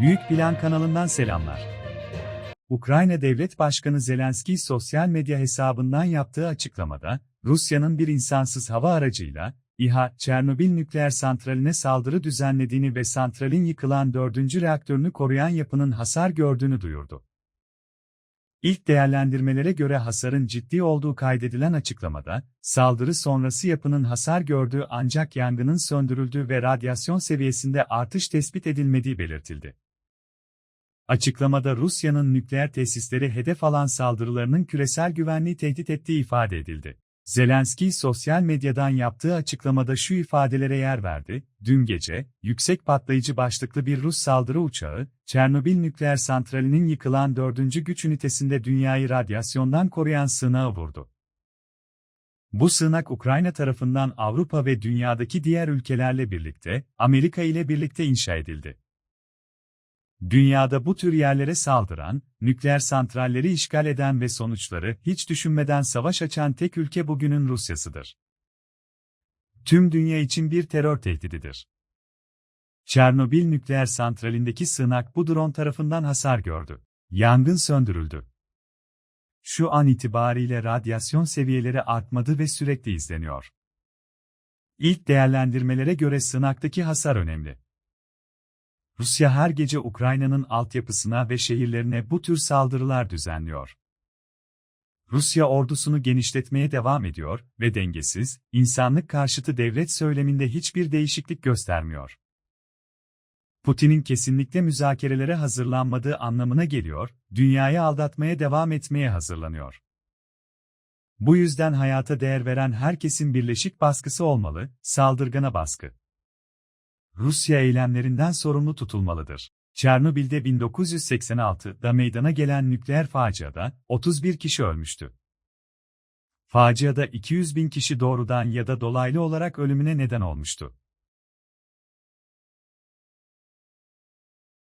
Büyük Plan kanalından selamlar. Ukrayna Devlet Başkanı Zelenski sosyal medya hesabından yaptığı açıklamada, Rusya'nın bir insansız hava aracıyla, İHA, Çernobil nükleer santraline saldırı düzenlediğini ve santralin yıkılan dördüncü reaktörünü koruyan yapının hasar gördüğünü duyurdu. İlk değerlendirmelere göre hasarın ciddi olduğu kaydedilen açıklamada, saldırı sonrası yapının hasar gördüğü ancak yangının söndürüldüğü ve radyasyon seviyesinde artış tespit edilmediği belirtildi. Açıklamada Rusya'nın nükleer tesisleri hedef alan saldırılarının küresel güvenliği tehdit ettiği ifade edildi. Zelenski sosyal medyadan yaptığı açıklamada şu ifadelere yer verdi. Dün gece, yüksek patlayıcı başlıklı bir Rus saldırı uçağı, Çernobil nükleer santralinin yıkılan dördüncü güç ünitesinde dünyayı radyasyondan koruyan sığınağı vurdu. Bu sığınak Ukrayna tarafından Avrupa ve dünyadaki diğer ülkelerle birlikte, Amerika ile birlikte inşa edildi. Dünyada bu tür yerlere saldıran, nükleer santralleri işgal eden ve sonuçları hiç düşünmeden savaş açan tek ülke bugünün Rusyasıdır. Tüm dünya için bir terör tehdididir. Çernobil nükleer santralindeki sığınak bu drone tarafından hasar gördü. Yangın söndürüldü. Şu an itibariyle radyasyon seviyeleri artmadı ve sürekli izleniyor. İlk değerlendirmelere göre sığınaktaki hasar önemli. Rusya her gece Ukrayna'nın altyapısına ve şehirlerine bu tür saldırılar düzenliyor. Rusya ordusunu genişletmeye devam ediyor ve dengesiz, insanlık karşıtı devlet söyleminde hiçbir değişiklik göstermiyor. Putin'in kesinlikle müzakerelere hazırlanmadığı anlamına geliyor, dünyayı aldatmaya devam etmeye hazırlanıyor. Bu yüzden hayata değer veren herkesin birleşik baskısı olmalı, saldırgana baskı. Rusya eylemlerinden sorumlu tutulmalıdır. Çernobil'de 1986'da meydana gelen nükleer faciada 31 kişi ölmüştü. Faciada 200 bin kişi doğrudan ya da dolaylı olarak ölümüne neden olmuştu.